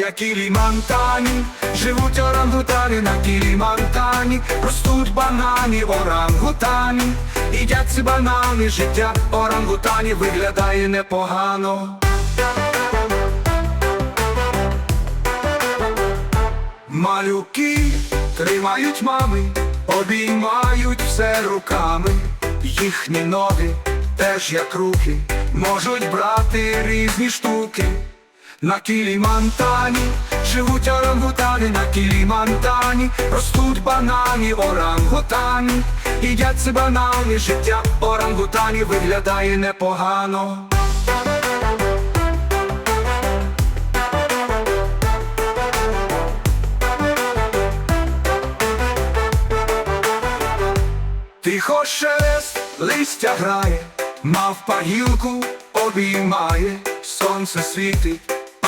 Я Кілімантані, живуть орангутани на Кілімантані, ростуть банані орангутані, їдять ці банани, життя орангутані виглядає непогано. Малюки тримають мами, обіймають все руками, їхні ноги теж як руки, можуть брати різні штуки. На Кілімантані живуть орангутани, на Кілімантані ростуть банані орангутані, їдять ці банани, життя орангутані виглядає непогано. Тихо шелест, листя грає, мавпа гілку обіймає, сонце світить,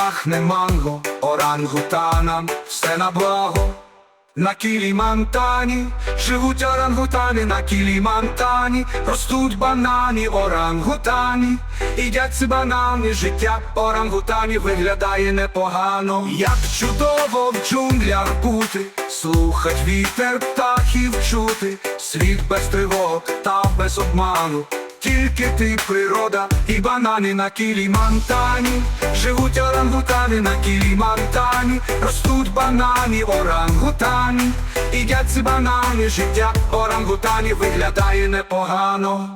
пахне манго, орангутанам все на благо. На Кілімантані живуть орангутани, на Кілімантані ростуть банані, орангутані, їдять ці банани, життя орангутані виглядає непогано. Як чудово в джунглях бути, слухать вітер птахів чути, світ без тривог та без обману. Тільки ти природа і банани на Кілімантані. Живуть орангутани на Кілімантані Ростуть банані орангутані. Їдять ці банани, життя орангутані виглядає непогано